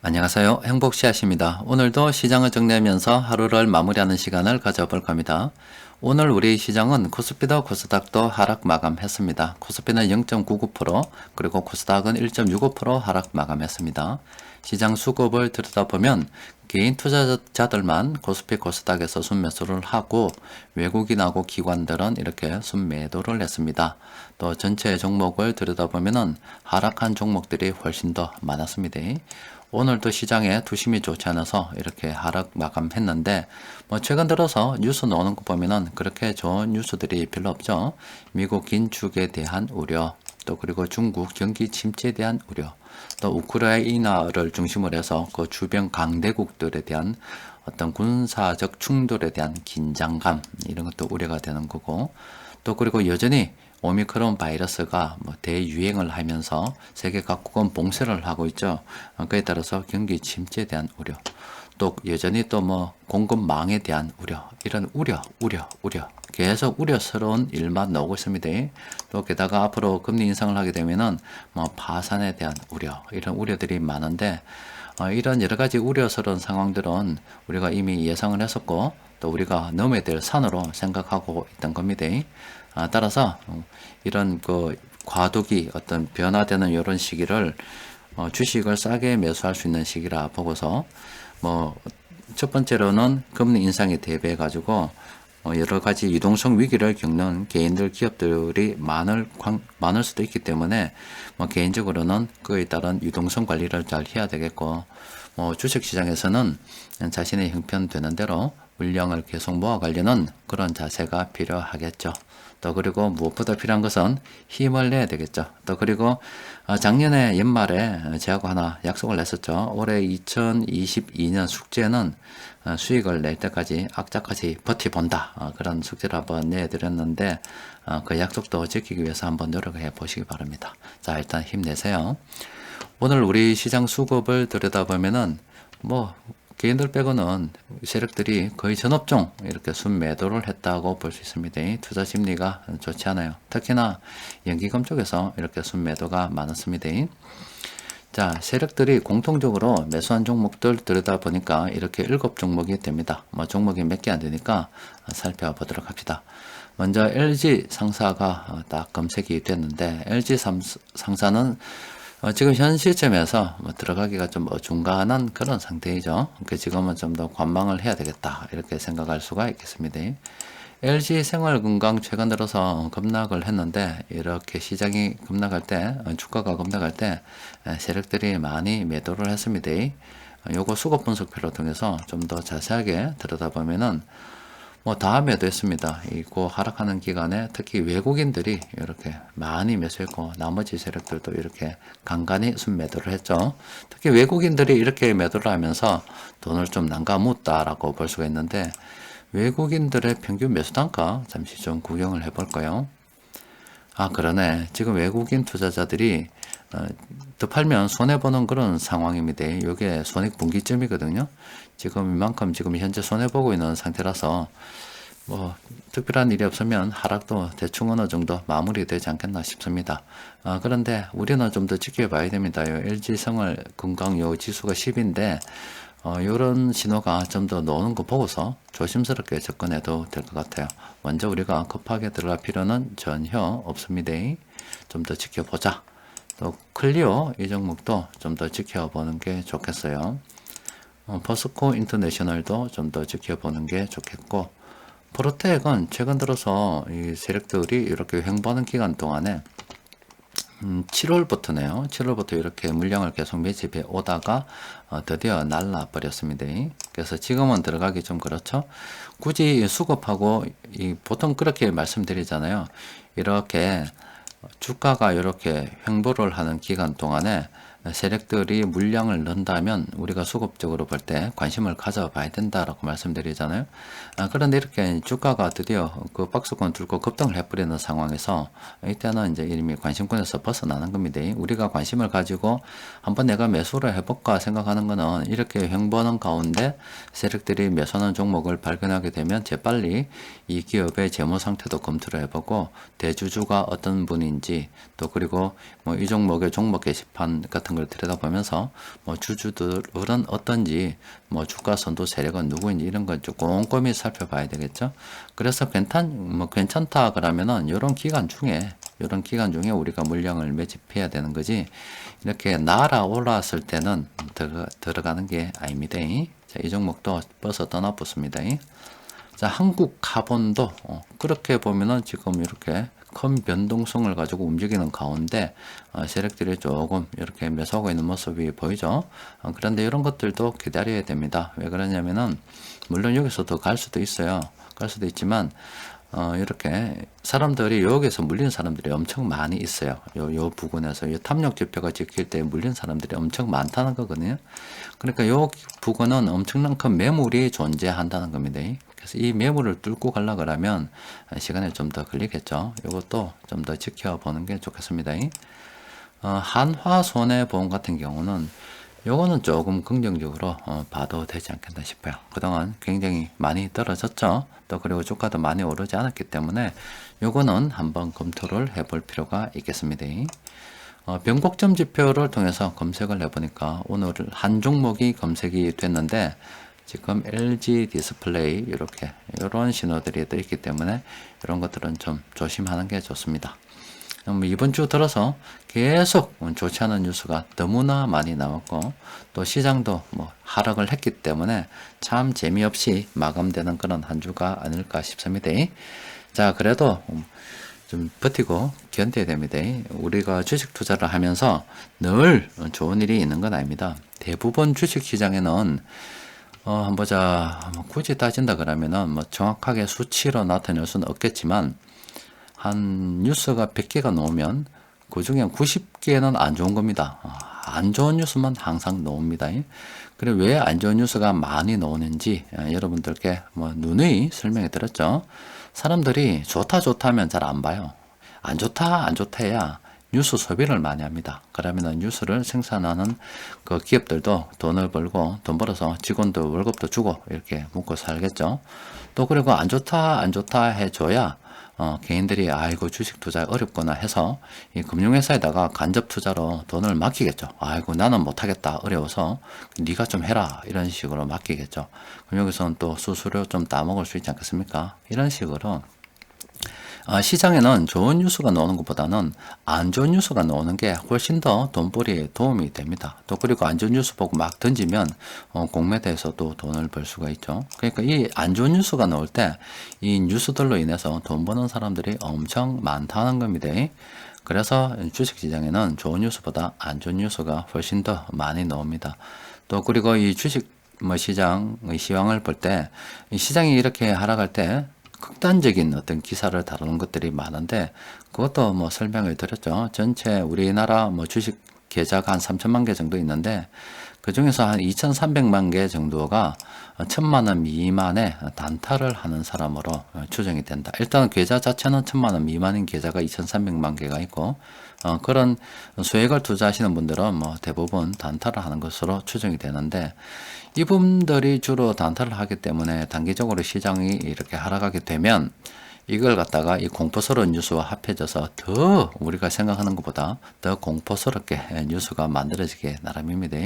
안녕하세요. 행복씨앗입니다. 오늘도 시장을 정리하면서 하루를 마무리하는 시간을 가져볼 겁니다. 오늘 우리 시장은 코스피도 코스닥도 하락 마감했습니다. 코스피는 0.99% 그리고 코스닥은 1.65% 하락 마감했습니다. 시장 수급을 들여다보면 개인 투자자들만 코스피 코스닥에서 순매수를 하고 외국인하고 기관들은 이렇게 순매도를 했습니다. 또 전체 종목을 들여다보면 하락한 종목들이 훨씬 더 많았습니다. 오늘도 시장에 두심이 좋지 않아서 이렇게 하락 마감했는데 뭐 최근 들어서 뉴스 나오는 거 보면은 그렇게 좋은 뉴스들이 별로 없죠. 미국 긴축에 대한 우려, 또 그리고 중국 경기 침체에 대한 우려, 또 우크라이나를 중심으로 해서 그 주변 강대국들에 대한 어떤 군사적 충돌에 대한 긴장감 이런 것도 우려가 되는 거고 또 그리고 여전히 오미크론 바이러스가 뭐 대유행을 하면서 세계 각국은 봉쇄를 하고 있죠. 어, 그에 따라서 경기 침체에 대한 우려, 또 여전히 또 뭐 공급망에 대한 우려, 이런 우려, 우려, 우려, 계속 우려스러운 일만 나오고 있습니다. 또 게다가 앞으로 금리 인상을 하게 되면은 뭐 파산에 대한 우려, 이런 우려들이 많은데 어, 이런 여러 가지 우려스러운 상황들은 우리가 이미 예상을 했었고 또 우리가 넘어야 될 산으로 생각하고 있던 겁니다. 아, 따라서 어, 이런 그 과도기 어떤 변화되는 이런 시기를 어, 주식을 싸게 매수할 수 있는 시기라 보고서 뭐 첫 번째로는 금리 인상에 대비해 가지고 어, 여러 가지 유동성 위기를 겪는 개인들 기업들이 많을 많을 수도 있기 때문에 뭐 개인적으로는 그에 따른 유동성 관리를 잘 해야 되겠고 뭐 주식 시장에서는 자신의 형편 되는 대로 물량을 계속 모아가려는 그런 자세가 필요하겠죠. 또 그리고 무엇보다 필요한 것은 힘을 내야 되겠죠. 또 그리고 어, 작년에 연말에 제하고 하나 약속을 냈었죠. 올해 2022년 숙제는 어, 수익을 낼 때까지 악자까지 버티본다. 어, 그런 숙제를 한번 내드렸는데 그 약속도 지키기 위해서 한번 노력해 보시기 바랍니다. 자, 일단 힘내세요. 오늘 우리 시장 수급을 들여다보면은 뭐 개인들 빼고는 세력들이 거의 전업종 이렇게 순매도를 했다고 볼 수 있습니다. 투자 심리가 좋지 않아요. 특히나 연기금 쪽에서 이렇게 순매도가 많았습니다. 자, 세력들이 공통적으로 매수한 종목들 들여다 보니까 이렇게 일곱 종목이 됩니다. 뭐 종목이 몇 개 안 되니까 살펴보도록 합시다. 먼저 LG 상사가 딱 검색이 됐는데 LG 상사는 어, 지금 현 시점에서 뭐 들어가기가 좀 어중간한 그런 상태이죠. 그러니까 지금은 좀 더 관망을 해야 되겠다 이렇게 생각할 수가 있겠습니다. LG 생활건강 최근 들어서 급락을 했는데 이렇게 시장이 급락할 때 어, 주가가 급락할 때 세력들이 많이 매도를 했습니다. 요거 수급 분석표를 통해서 좀 더 자세하게 들여다보면은 뭐 다음에도 했습니다. 이고 하락하는 기간에 특히 외국인들이 이렇게 많이 매수했고 나머지 세력들도 이렇게 간간히 순매도를 했죠. 특히 외국인들이 이렇게 매도를 하면서 돈을 좀 남가묻다라고 볼 수가 있는데 외국인들의 평균 매수 단가 잠시 좀 구경을 해볼까요? 아 그러네. 지금 외국인 투자자들이 어, 더 팔면 손해 보는 그런 상황입니다. 이게 손익 분기점이거든요. 지금 이만큼 지금 현재 손해 보고 있는 상태라서 뭐 특별한 일이 없으면 하락도 대충 어느 정도 마무리되지 않겠나 싶습니다. 아, 그런데 우리는 좀 더 지켜봐야 됩니다. LG성을 건강요 지수가 10인데 어, 이런 신호가 좀더 나오는 거 보고서 조심스럽게 접근해도 될 것 같아요. 먼저 우리가 급하게 들어갈 필요는 전혀 없습니다. 좀 더 지켜보자. 또 클리어 이 종목도 좀 더 지켜보는 게 좋겠어요. 어, 버스코 인터내셔널도 좀 더 지켜보는 게 좋겠고 프로텍은 최근 들어서 이 세력들이 이렇게 횡보하는 기간 동안에 음, 7월부터네요. 7월부터 이렇게 물량을 계속 매집해 오다가 어, 드디어 날라 버렸습니다. 그래서 지금은 들어가기 좀 그렇죠. 굳이 수급하고 이 보통 그렇게 말씀드리잖아요. 이렇게 주가가 이렇게 횡보를 하는 기간 동안에 세력들이 물량을 넣는다면 우리가 수급적으로 볼 때 관심을 가져봐야 된다라고 말씀드리잖아요. 아, 그런데 이렇게 주가가 드디어 그 박스권 들고 급등을 해버리는 상황에서 이때는 이제 이미 관심권에서 벗어나는 겁니다. 우리가 관심을 가지고 한번 내가 매수를 해볼까 생각하는 거는 이렇게 횡보하는 가운데 세력들이 매수하는 종목을 발견하게 되면 재빨리 이 기업의 재무 상태도 검토를 해보고 대주주가 어떤 분인지 또 그리고 뭐 이 종목의 종목 게시판 같은 걸 들여다보면서 뭐 주주들은 어떤지 뭐 주가 선도 세력은 누구인지 이런 걸 좀 꼼꼼히 살펴봐야 되겠죠. 그래서 괜찮 뭐 괜찮다 그러면은 이런 기간 중에 이런 기간 중에 우리가 물량을 매집해야 되는 거지 이렇게 날아올랐을 때는 들어, 들어가는 게 아닙니다. 자, 이 종목도 벌써 떠나붙습니다. 자, 한국 카본도 어, 그렇게 보면은 지금 이렇게 큰 변동성을 가지고 움직이는 가운데 어, 세력들이 조금 이렇게 매수하고 있는 모습이 보이죠. 어, 그런데 이런 것들도 기다려야 됩니다. 왜 그러냐면은 물론 여기서 더 갈 수도 있어요. 갈 수도 있지만 어, 이렇게 사람들이 여기서 물린 사람들이 엄청 많이 있어요. 요, 요 부근에서 요 탐욕 지표가 찍힐 때 물린 사람들이 엄청 많다는 거거든요. 그러니까 요 부근은 엄청난 큰 매물이 존재한다는 겁니다. 그래서 이 매물을 뚫고 가려 그러면 시간이 좀 더 걸리겠죠. 이것도 좀 더 지켜보는 게 좋겠습니다. 어, 한화 손해보험 같은 경우는 요거는 조금 긍정적으로 어, 봐도 되지 않겠나 싶어요. 그동안 굉장히 많이 떨어졌죠. 또 그리고 주가도 많이 오르지 않았기 때문에 요거는 한번 검토를 해볼 필요가 있겠습니다. 어, 변곡점 지표를 통해서 검색을 해보니까 오늘 한 종목이 검색이 됐는데 지금 LG 디스플레이 이렇게 이런 신호들이 떠 있기 때문에 이런 것들은 좀 조심하는 게 좋습니다. 음, 이번 주 들어서 계속 좋지 않은 뉴스가 너무나 많이 나왔고 또 시장도 뭐 하락을 했기 때문에 참 재미없이 마감되는 그런 한 주가 아닐까 싶습니다. 자, 그래도 좀 버티고 견뎌야 됩니다. 우리가 주식 투자를 하면서 늘 좋은 일이 있는 건 아닙니다. 대부분 주식 시장에는 어, 한번 보자. 뭐 굳이 따진다 그러면은 뭐 정확하게 수치로 나타낼 수는 없겠지만 한 뉴스가 100개가 나오면 그 중에 90개는 안 좋은 겁니다. 아, 안 좋은 뉴스만 항상 나옵니다. 그래 왜 안 좋은 뉴스가 많이 나오는지 아, 여러분들께 뭐 누누이 설명해 드렸죠. 사람들이 좋다 좋다면 잘 안 봐요. 안 좋다 안 좋다 해야 뉴스 소비를 많이 합니다. 그러면 뉴스를 생산하는 그 기업들도 돈을 벌고 돈 벌어서 직원도 월급도 주고 이렇게 먹고 살겠죠. 또 그리고 안 좋다 안 좋다 해줘야 어, 개인들이 아이고 주식 투자 어렵구나 해서 이 금융회사에다가 간접 투자로 돈을 맡기겠죠. 아이고 나는 못하겠다 어려워서 네가 좀 해라 이런 식으로 맡기겠죠. 그럼 여기서는 또 수수료 좀 따먹을 수 있지 않겠습니까? 이런 식으로 아, 시장에는 좋은 뉴스가 나오는 것보다는 안 좋은 뉴스가 나오는 게 훨씬 더 돈벌이에 도움이 됩니다. 또 그리고 안 좋은 뉴스 보고 막 던지면 어, 공매도에서도 돈을 벌 수가 있죠. 그러니까 이 안 좋은 뉴스가 나올 때 이 뉴스들로 인해서 돈 버는 사람들이 엄청 많다는 겁니다. 그래서 주식시장에는 좋은 뉴스보다 안 좋은 뉴스가 훨씬 더 많이 나옵니다. 또 그리고 이 주식 뭐 시장의 시황을 볼 때 시장이 이렇게 하락할 때 극단적인 어떤 기사를 다루는 것들이 많은데 그것도 뭐 설명을 드렸죠. 전체 우리나라 뭐 주식 계좌가 한 3천만 개 정도 있는데 그 중에서 한 2,300만 개 정도가 천만 원 미만의 단타를 하는 사람으로 추정이 된다. 일단 계좌 자체는 천만 원 미만인 계좌가 2,300만 개가 있고 어, 그런 수익을 투자하시는 분들은 뭐 대부분 단타를 하는 것으로 추정이 되는데 이분들이 주로 단타를 하기 때문에 단기적으로 시장이 이렇게 하락하게 되면 이걸 갖다가 이 공포스러운 뉴스와 합해져서 더 우리가 생각하는 것보다 더 공포스럽게 뉴스가 만들어지게 나름입니다.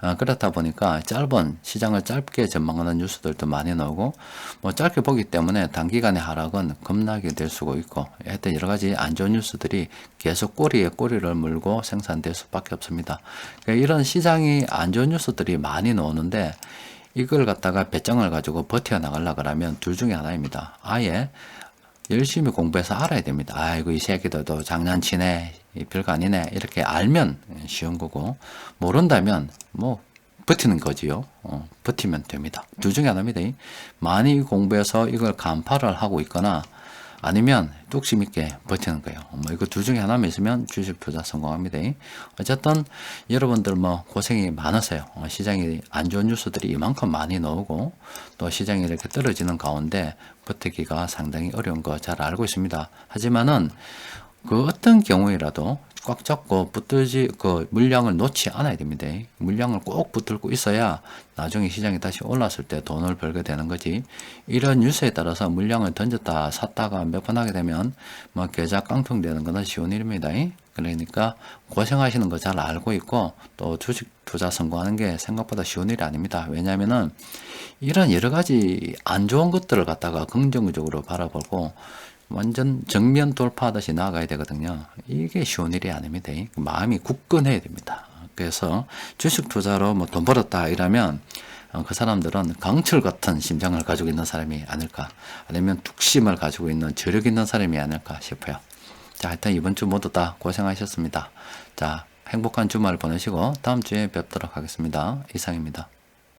어, 그렇다 보니까 짧은 시장을 짧게 전망하는 뉴스들도 많이 나오고 뭐 짧게 보기 때문에 단기간의 하락은 겁나게 될 수가 있고 하여튼 여러 가지 안 좋은 뉴스들이 계속 꼬리에 꼬리를 물고 생산될 수밖에 없습니다. 그러니까 이런 시장이 안 좋은 뉴스들이 많이 나오는데 이걸 갖다가 배짱을 가지고 버텨 나가려 그러면 둘 중에 하나입니다. 아예 열심히 공부해서 알아야 됩니다. 아이고, 이 새끼들도 장난치네. 별거 아니네. 이렇게 알면 쉬운 거고, 모른다면 뭐, 버티는 거지요. 어, 버티면 됩니다. 둘 중에 하나입니다. 많이 공부해서 이걸 간파를 하고 있거나, 아니면 뚝심 있게 버티는 거예요. 뭐 이거 둘 중에 하나만 있으면 주식 투자 성공합니다. 어쨌든 여러분들 뭐 고생이 많으세요. 어, 시장이 안 좋은 뉴스들이 이만큼 많이 나오고 또 시장이 이렇게 떨어지는 가운데 버티기가 상당히 어려운 거 잘 알고 있습니다. 하지만은 그 어떤 경우에라도 꽉 잡고 붙들지 그 물량을 놓지 않아야 됩니다. 물량을 꼭 붙들고 있어야 나중에 시장이 다시 올랐을 때 돈을 벌게 되는 거지. 이런 뉴스에 따라서 물량을 던졌다 샀다가 몇 번 하게 되면 뭐 계좌 깡통 되는 것은 쉬운 일입니다. 그러니까 고생하시는 거 잘 알고 있고 또 주식 투자 성공하는 게 생각보다 쉬운 일이 아닙니다. 왜냐하면은 이런 여러 가지 안 좋은 것들을 갖다가 긍정적으로 바라보고 완전 정면 돌파하듯이 나아가야 되거든요. 이게 쉬운 일이 아닙니다. 마음이 굳건해야 됩니다. 그래서 주식 투자로 뭐 돈 벌었다 이러면 어, 그 사람들은 강철 같은 심장을 가지고 있는 사람이 아닐까 아니면 뚝심을 가지고 있는 저력 있는 사람이 아닐까 싶어요. 자, 일단 이번 주 모두 다 고생하셨습니다. 자, 행복한 주말 보내시고 다음 주에 뵙도록 하겠습니다. 이상입니다.